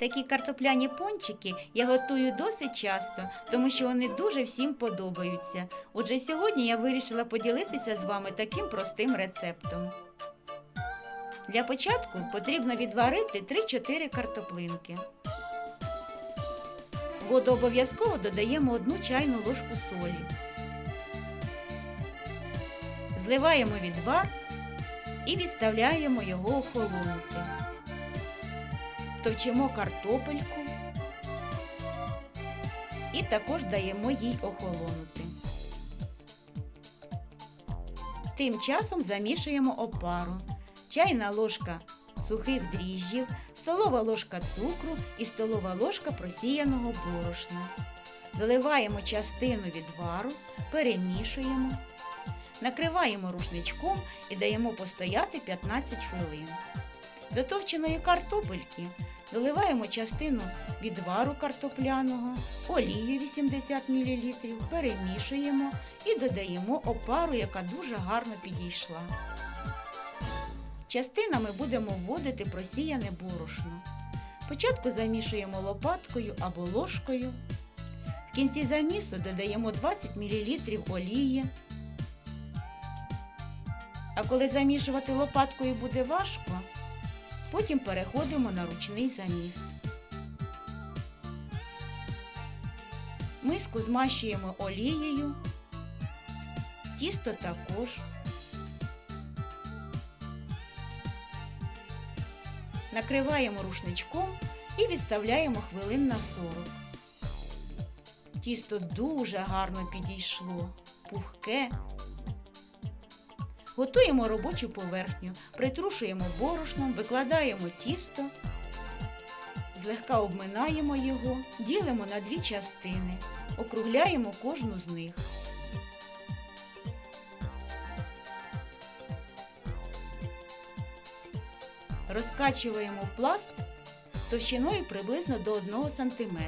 Такі картопляні пончики я готую досить часто, тому що вони дуже всім подобаються. Отже, сьогодні я вирішила поділитися з вами таким простим рецептом. Для початку потрібно відварити 3-4 картоплинки. Воду обов'язково додаємо 1 чайну ложку солі. Зливаємо відвар і відставляємо його охолонути. Товчимо картопельку і також даємо їй охолонути. Тим часом замішуємо опару, чайна ложка сухих дріжджів, столова ложка цукру і столова ложка просіяного борошна. Доливаємо частину відвару, перемішуємо, накриваємо рушничком і даємо постояти 15 хвилин. До товченої картопельки доливаємо частину відвару картопляного, олію 80 мл, перемішуємо і додаємо опару, яка дуже гарно підійшла. Частинами будемо вводити просіяне борошно. Спочатку замішуємо лопаткою або ложкою. В кінці замісу додаємо 20 мл олії. А коли замішувати лопаткою буде важко, потім переходимо на ручний заміс. Миску змащуємо олією, тісто також. Накриваємо рушничком і відставляємо хвилин на 40. Тісто дуже гарно підійшло, пухке. Готуємо робочу поверхню, притрушуємо борошном, викладаємо тісто, злегка обминаємо його, ділимо на дві частини, округляємо кожну з них. Розкачуємо пласт товщиною приблизно до 1 см.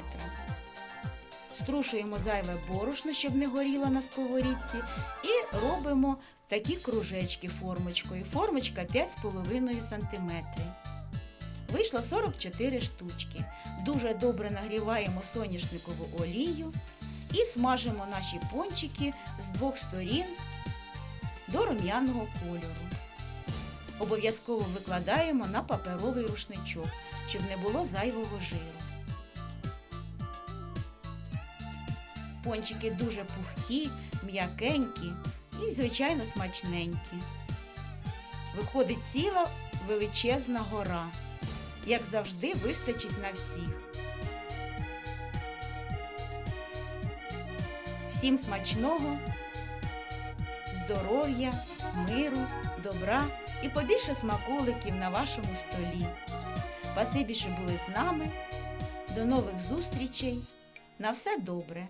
Струшуємо зайве борошно, щоб не горіло на сковорідці, і робимо такі кружечки формочкою. Формочка 5,5 см. Вийшло 44 штучки. Дуже добре нагріваємо соняшникову олію і смажимо наші пончики з двох сторін до рум'яного кольору. Обов'язково викладаємо на паперовий рушничок, щоб не було зайвого жиру. Пончики дуже пухкі, м'якенькі і, звичайно, смачненькі. Виходить ціла величезна гора. Як завжди, вистачить на всіх. Всім смачного, здоров'я, миру, добра і побільше смаколиків на вашому столі. Спасибі, що були з нами. До нових зустрічей. На все добре!